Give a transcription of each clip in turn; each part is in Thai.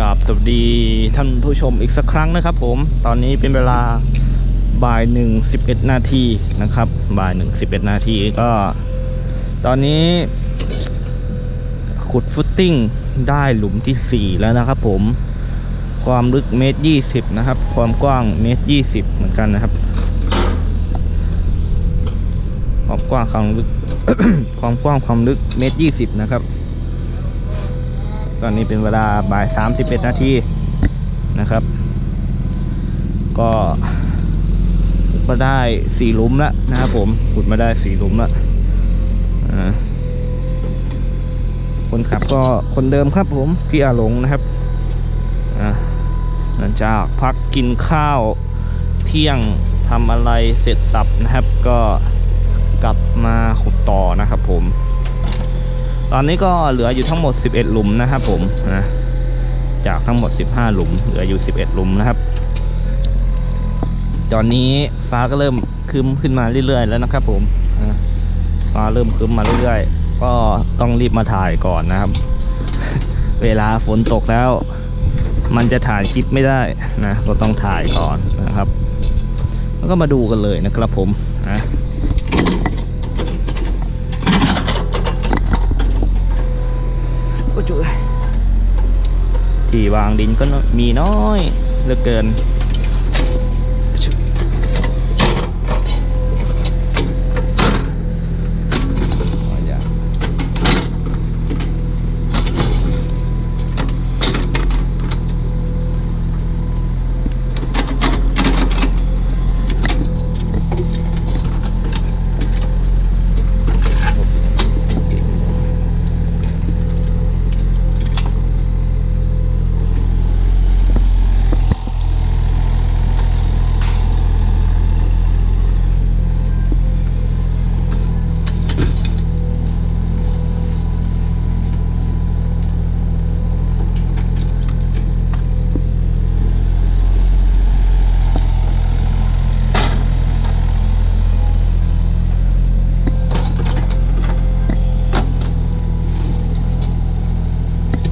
กับสวัสดีท่านผู้ชมอีกสักครั้งนะครับ ผมตอนนี้เป็นเวลาบ่ายหนึ่งสิบเอ็ดนาทีนะครับบ่ายหนึ่งสิบเอ็ดนาทีก็ ตอนนี้ ขุดฟุตติ้งได้หลุมที่สี่แล้วนะครับผมความลึกเมตรยี่สิบนะครับ ความกว้างเมตรยี่สิบเหมือนกันนะครับ ความกว้างความลึก ความกว้างความลึกเมตรยี่สิบนะครับ ตอนนี้เป็นเวลาบ่ายสามสิบเอ็ดนาทีนะครับ ก็ขุดมาได้สี่หลุมแล้วนะครับผมขุดมาได้สี่หลุมแล้วคนขับก็คนเดิมครับผมพี่อาหลงนะครับอ่าหลังจากพักกินข้าวเที่ยงทำอะไรเสร็จสับนะครับ ก็กลับมาขุดต่อนะครับผม ตอนนี้ก็เหลืออยู่ทั้งหมด 11 หลุมนะครับผมนะจากทั้งหมด 15 หลุม เหลืออยู่ 11 หลุมนะครับ ตอนนี้ฟ้าก็เริ่มครึ้มขึ้นมาเรื่อยๆแล้วนะครับ ผมฟ้าเริ่มครึ้มมาเรื่อยๆ ก็ต้องรีบมาถ่ายก่อนนะครับ เวลาฝนตกแล้ว มันจะถ่ายคลิปไม่ได้นะ ก็ต้องถ่ายก่อนนะครับ แล้วก็มาดูกันเลยนะครับผมนะ จุเลยที่วางดินก็มีน้อยเหลือเกินชุว่าอย่า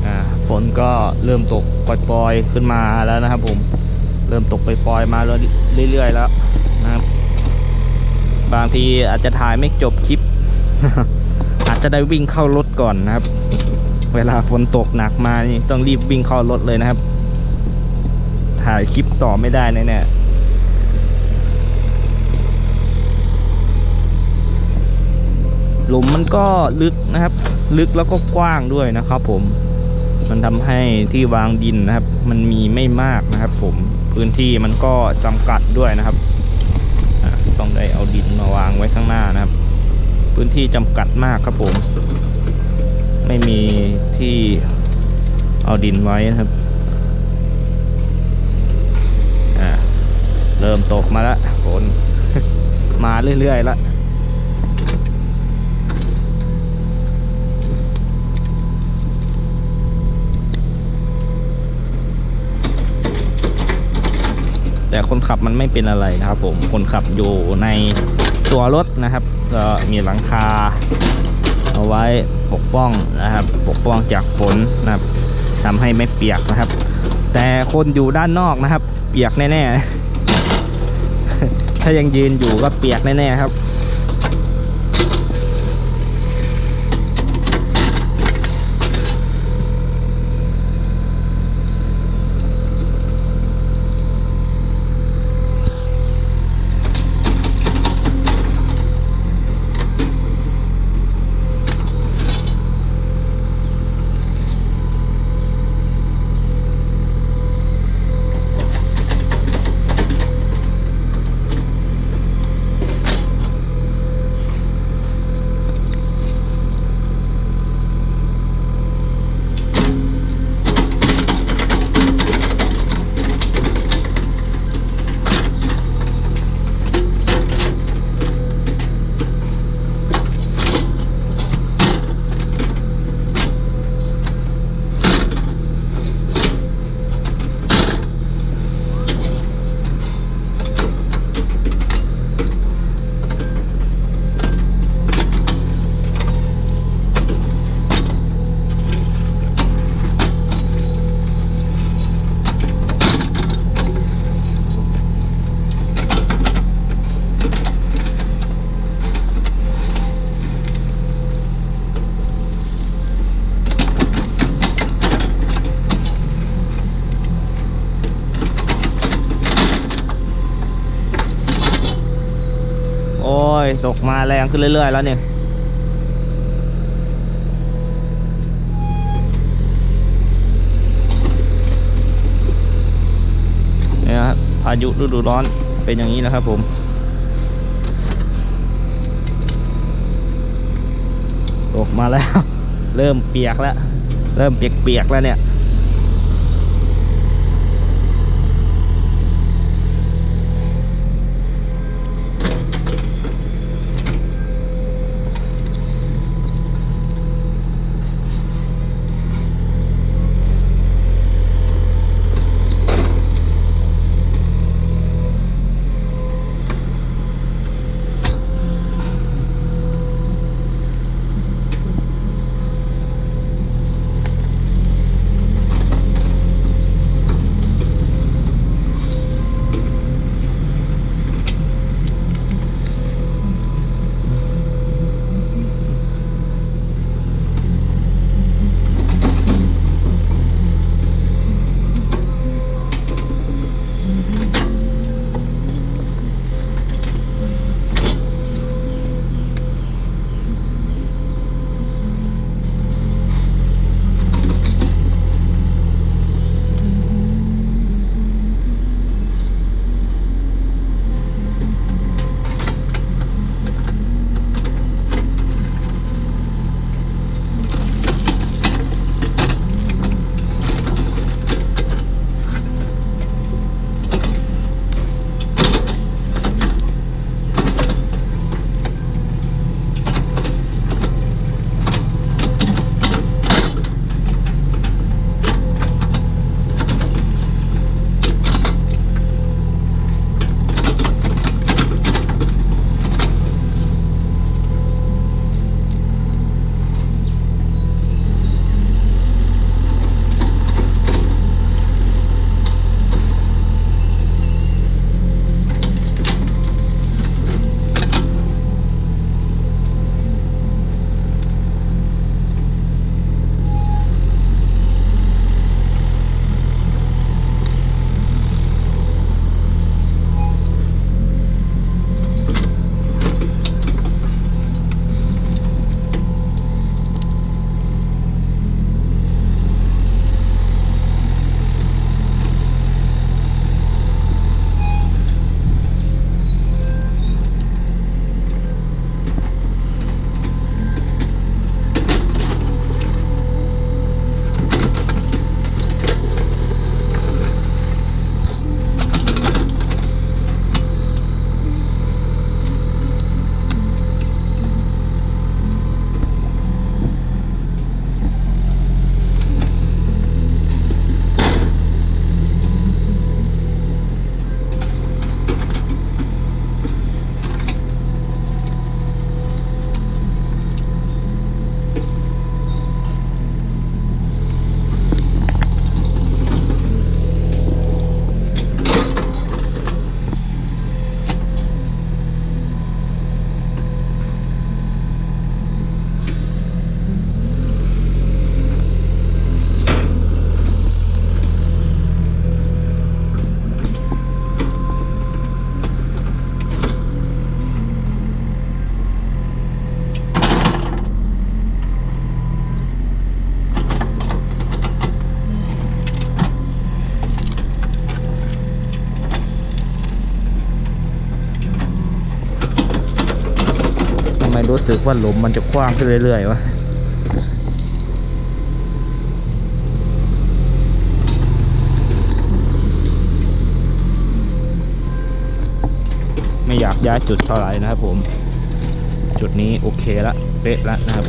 อ่าฝนก็ เริ่มตกปล่อยๆขึ้นมาแล้วนะครับ ผม เริ่มตกปล่อยๆมาเรื่อยๆแล้วนะครับ บางทีอาจจะถ่ายไม่จบคลิป อาจจะได้วิ่งเข้ารถก่อนนะครับ เวลาฝนตกหนักมานี่ต้องรีบวิ่งเข้ารถเลยนะครับ ถ่ายคลิปต่อไม่ได้แน่ๆหลุมมันก็ลึกนะครับ ลึกแล้วก็กว้างด้วยนะครับผม มันทำให้ที่วางดินนะครับ มันมีไม่มากนะครับ ผมพื้นที่มันก็จำกัดด้วยนะครับต้องได้เอาดินมาวางไว้ข้างหน้านะครับ พื้นที่จำกัดมากครับผม ไม่มีที่เอาดินไว้นะครับอ่าเริ่มตกมาแล้วฝนมาเรื่อยๆแล้ว แต่คน ขับมันไม่เป็นอะไรนะครับ ผมคนขับอยู่ในตัวรถนะครับ ก็มีหลังคา เอาไว้ปกป้องนะครับ ปกป้องจากฝนนะครับทำให้ไม่เปียกนะครับ แต่คนอยู่ด้านนอกนะครับ เปียกแน่ๆถ้ายังยืนอยู่ก็เปียกแน่ๆครับ อ ย ตกมาแรงขึ้นเรื่อย ๆ แล้วเนี่ยนี่ครับพายุฤดูร้อนเป็นอย่างนี้นะครับผมตกมาแล้ว เริ่มเปียกแล้ว เริ่มเปียกๆแล้วเนี่ย รู้สึกว่าหลุมมันจะกว้างขึ้นเรื่อยๆวะไม่อยากย้ายจุดเท่าไหร่นะครับผม จุดนี้โอเคละ เป๊ะละนะครับ